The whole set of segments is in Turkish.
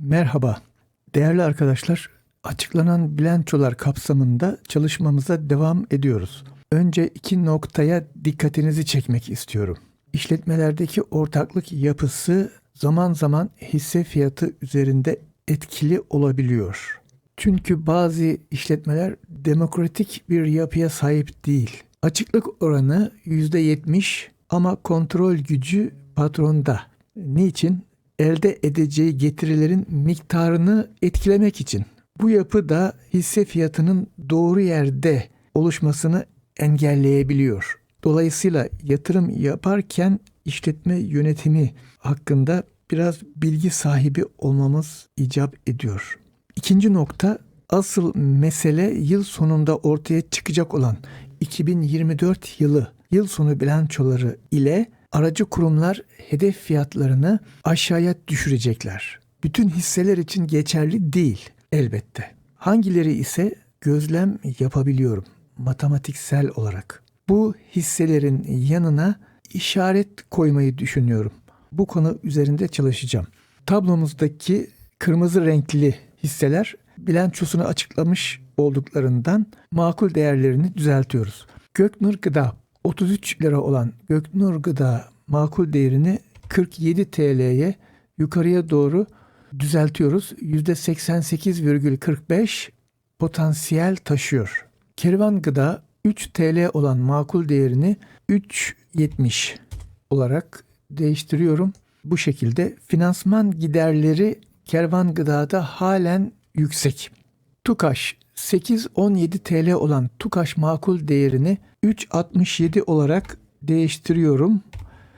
Merhaba. Değerli arkadaşlar, açıklanan bilançolar kapsamında çalışmamıza devam ediyoruz. Önce iki noktaya dikkatinizi çekmek istiyorum. İşletmelerdeki ortaklık yapısı zaman zaman hisse fiyatı üzerinde etkili olabiliyor. Çünkü bazı işletmeler demokratik bir yapıya sahip değil. Açıklık oranı %70 ama kontrol gücü patronda. Niçin? Elde edeceği getirilerin miktarını etkilemek için. Bu yapı da hisse fiyatının doğru yerde oluşmasını engelleyebiliyor. Dolayısıyla yatırım yaparken işletme yönetimi hakkında biraz bilgi sahibi olmamız icap ediyor. İkinci nokta asıl mesele yıl sonunda ortaya çıkacak olan 2024 yılı yıl sonu bilançoları ile aracı kurumlar hedef fiyatlarını aşağıya düşürecekler. Bütün hisseler için geçerli değil elbette. Hangileri ise gözlem yapabiliyorum matematiksel olarak. Bu hisselerin yanına işaret koymayı düşünüyorum. Bu konu üzerinde çalışacağım. Tablomuzdaki kırmızı renkli hisseler bilançosunu açıklamış olduklarından makul değerlerini düzeltiyoruz. Göknur Gıda 33 lira olan Göknur Gıda makul değerini 47 TL'ye yukarıya doğru düzeltiyoruz. %88,45 potansiyel taşıyor. Kervan Gıda 3 TL olan makul değerini 3.70 olarak değiştiriyorum. Bu şekilde finansman giderleri Kervan Gıda'da halen yüksek. Tukaş 8.17 TL olan Tukaş makul değerini 3.67 olarak değiştiriyorum.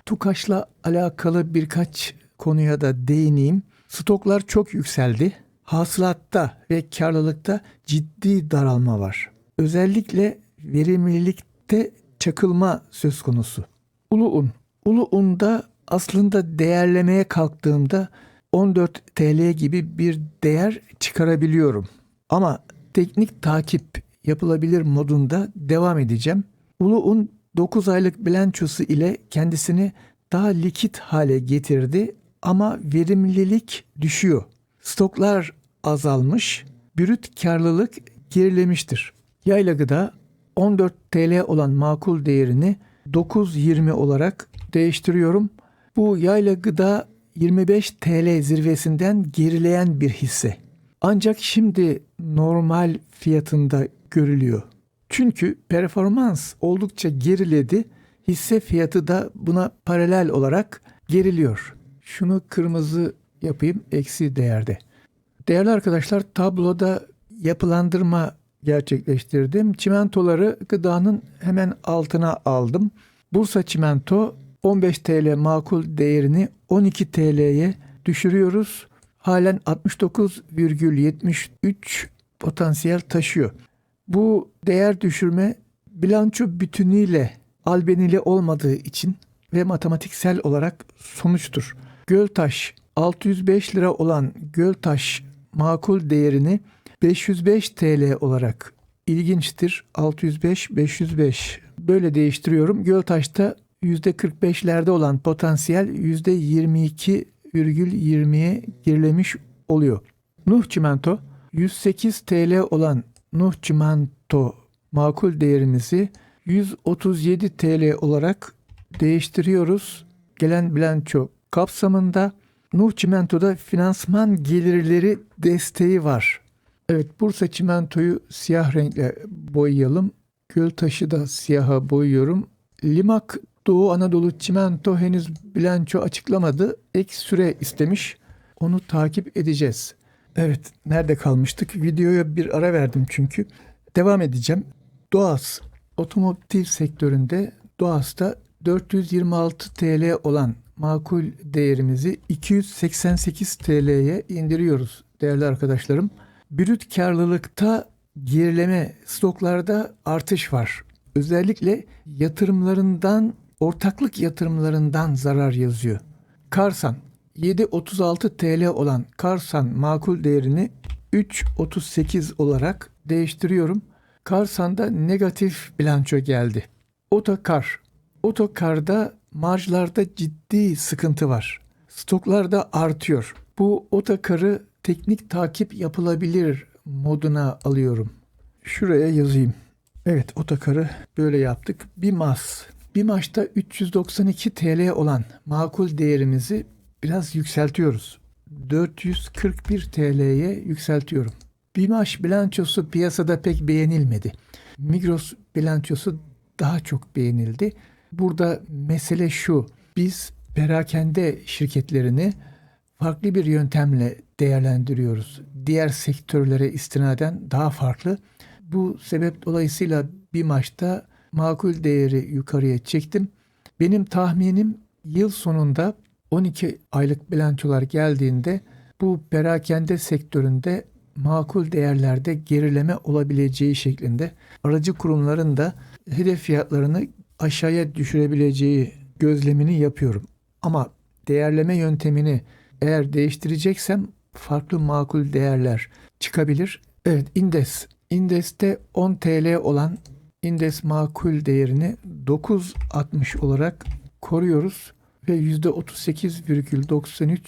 Tukaş'la alakalı birkaç konuya da değineyim. Stoklar çok yükseldi. Hasılatta ve karlılıkta ciddi daralma var. Özellikle verimlilikte çakılma söz konusu. Ulu un. Ulu un'da aslında değerlemeye kalktığımda 14 TL gibi bir değer çıkarabiliyorum. Ama teknik takip yapılabilir modunda devam edeceğim. Ulu un 9 aylık bilançosu ile kendisini daha likit hale getirdi ama verimlilik düşüyor. Stoklar azalmış, brüt karlılık gerilemiştir. Yayla gıda 14 TL olan makul değerini 9.20 olarak değiştiriyorum. Bu yayla gıda 25 TL zirvesinden gerileyen bir hisse. Ancak şimdi normal fiyatında görülüyor. Çünkü performans oldukça geriledi. Hisse fiyatı da buna paralel olarak geriliyor. Şunu kırmızı yapayım eksi değerde. Değerli arkadaşlar tabloda yapılandırma gerçekleştirdim. Çimentoları gıdanın hemen altına aldım. Bursa çimento 15 TL makul değerini 12 TL'ye düşürüyoruz. Halen 69,73 potansiyel taşıyor. Bu değer düşürme bilanço bütünüyle albenili olmadığı için ve matematiksel olarak sonuçtur. Göltaş 605 lira olan Göltaş makul değerini 505 TL olarak ilginçtir. 605 505 böyle değiştiriyorum. Göltaş'ta %45'lerde olan potansiyel %22,20'ye gerilemiş oluyor. Nuh Çimento 108 TL olan Nuh Çimento makul değerimizi 137 TL olarak değiştiriyoruz. Gelen bilanço kapsamında Nuh Çimento'da finansman gelirleri desteği var. Evet Bursa Çimento'yu siyah renkle boyayalım. Göltaş'ı da siyaha boyuyorum. Limak Doğu Anadolu Çimento henüz bilanço açıklamadı. Ek süre istemiş. Onu takip edeceğiz. Evet, nerede kalmıştık? Videoya bir ara verdim çünkü. Devam edeceğim. Doğas, otomotiv sektöründe Doğas'ta 426 TL olan makul değerimizi 288 TL'ye indiriyoruz değerli arkadaşlarım. Brüt karlılıkta gerileme, stoklarda artış var. Özellikle yatırımlarından, ortaklık yatırımlarından zarar yazıyor. Karsan 7.36 TL olan Karsan makul değerini 3.38 olarak değiştiriyorum. Karsan'da negatif bilanço geldi. Otokar. Otokarda marjlarda ciddi sıkıntı var. Stoklar da artıyor. Bu otakarı teknik takip yapılabilir moduna alıyorum. Şuraya yazayım. Evet otakarı böyle yaptık. BİMAS. BİMAŞ'ta 392 TL olan makul değerimizi biraz yükseltiyoruz. 441 TL'ye yükseltiyorum. BİMAŞ bilançosu piyasada pek beğenilmedi. Migros bilançosu daha çok beğenildi. Burada mesele şu. Biz perakende şirketlerini farklı bir yöntemle değerlendiriyoruz. Diğer sektörlere istinaden daha farklı. Bu sebep dolayısıyla bir maçta makul değeri yukarıya çektim. Benim tahminim yıl sonunda 12 aylık bilançolar geldiğinde bu perakende sektöründe makul değerlerde gerileme olabileceği şeklinde aracı kurumların da hedef fiyatlarını aşağıya düşürebileceği gözlemini yapıyorum. Ama değerleme yöntemini eğer değiştireceksem farklı makul değerler çıkabilir. Evet Indes. Indes'te 10 TL olan Indes makul değerini 9.60 olarak koruyoruz ve %38,93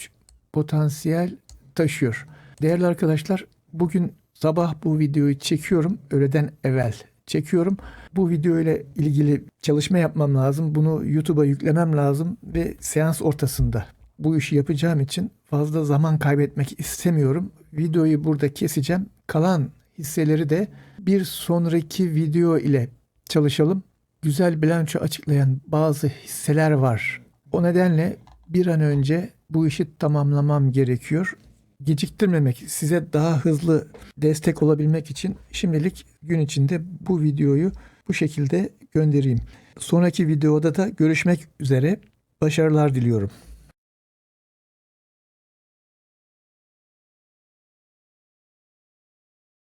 potansiyel taşıyor. Değerli arkadaşlar bugün sabah bu videoyu çekiyorum. Öğleden evvel çekiyorum. Bu video ile ilgili çalışma yapmam lazım. Bunu YouTube'a yüklemem lazım ve seans ortasında bu işi yapacağım için fazla zaman kaybetmek istemiyorum. Videoyu burada keseceğim. Kalan hisseleri de bir sonraki video ile çalışalım. Güzel bilanço açıklayan bazı hisseler var. O nedenle bir an önce bu işi tamamlamam gerekiyor. Geciktirmemek, size daha hızlı destek olabilmek için şimdilik gün içinde bu videoyu bu şekilde göndereyim. Sonraki videoda da görüşmek üzere. Başarılar diliyorum.